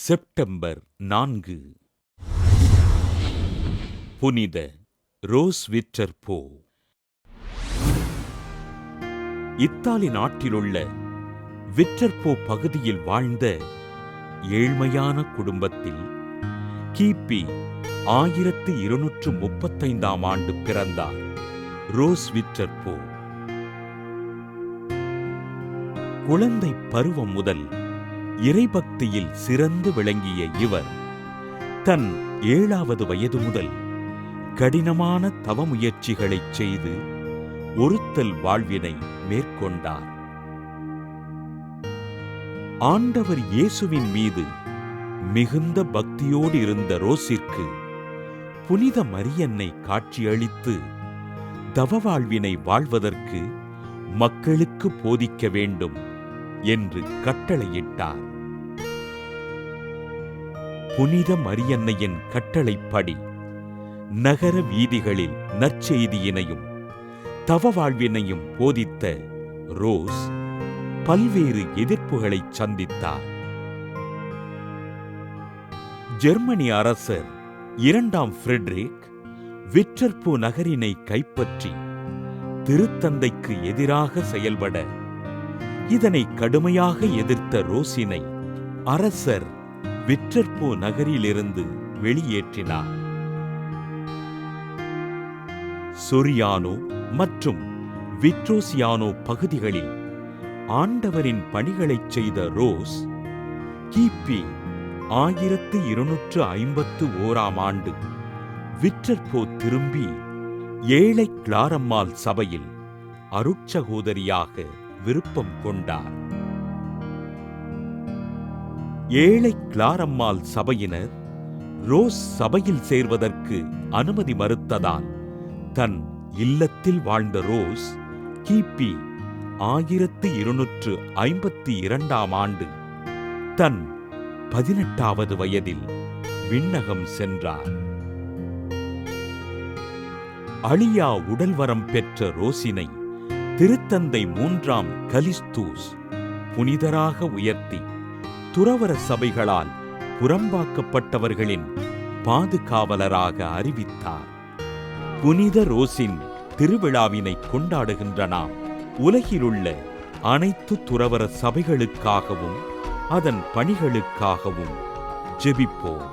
September நான்கு. புனித rose விற்றர் போ. இத்தாலி நாட்டிலுள்ள விற்றற்போ பகுதியில் வாழ்ந்த ஏழ்மையான குடும்பத்தில் கிபி ஆயிரத்து இருநூற்று முப்பத்தைந்தாம் ஆண்டு பிறந்தார் ரோஸ் விற்றற்போ குழந்தை பருவம் முதல் இறைபக்தியில் சிறந்து விளங்கிய இவர் தன் ஏழாவது வயது முதல் கடினமான தவ முயற்சிகளைச் செய்து ஒருத்தல் வாழ்வினை மேற்கொண்டார். ஆண்டவர் இயேசுவின் மீது மிகுந்த பக்தியோடு இருந்த ரோசிற்கு புனித மரியன்னை காட்சியளித்து தவ வாழ்வினை வாழ்வதற்கு மக்களுக்கு போதிக்க வேண்டும் என்று கட்டளையிட்டார். புனித மரியன்னையின் கட்டளைப்படி நகர வீதிகளில் நற்செய்தியினையும் தவ வாழ்வினையும் போதித்த ரோஸ் பல்வேறு எதிர்ப்புகளை சந்தித்தார். ஜெர்மனி அரசர் இரண்டாம் ஃப்ரெட்ரிக் விற்றற்பு நகரினை கைப்பற்றி திருத்தந்தைக்கு எதிராக செயல்பட இதனை கடுமையாக எதிர்த்த ரோசினை அரசர் விற்றற்போ நகரிலிருந்து வெளியேற்றினார் சொரியானோ மற்றும் விட்ரோசியானோ பகுதிகளில் ஆண்டவரின் பணிகளைச் செய்த ரோஸ் கிபி ஆயிரத்து இருநூற்று ஐம்பத்து ஓராம் ஆண்டு விற்றற்போ திரும்பி ஏழை கிளாரம்மாள் சபையில் அருட்சகோதரியாக விருப்பம் கொண்டார். ஏழை கிளாரம்மாள் சபையினர் ரோஸ் சபையில் சேர்வதற்கு அனுமதி மறுத்ததால் தன் இல்லத்தில் வாழ்ந்த ரோஸ் கிபி ஆயிரத்து இருநூற்று ஐம்பத்தி இரண்டாம் ஆண்டு தன் பதினெட்டாவது வயதில் விண்ணகம் சென்றார். அழியா உடல்வரம் பெற்ற ரோசினை திருத்தந்தை மூன்றாம் கலிஸ்தூஸ் புனிதராக உயர்த்தி துறவர சபைகளால் புறம்பாக்கப்பட்டவர்களின் பாதுகாவலராக அறிவித்தார். புனித ரோசின் திருவிழாவினை கொண்டாடுகின்ற நாம் உலகிலுள்ள அனைத்து துறவர சபைகளுக்காகவும் அதன் பணிகளுக்காகவும் ஜெபிப்போம்.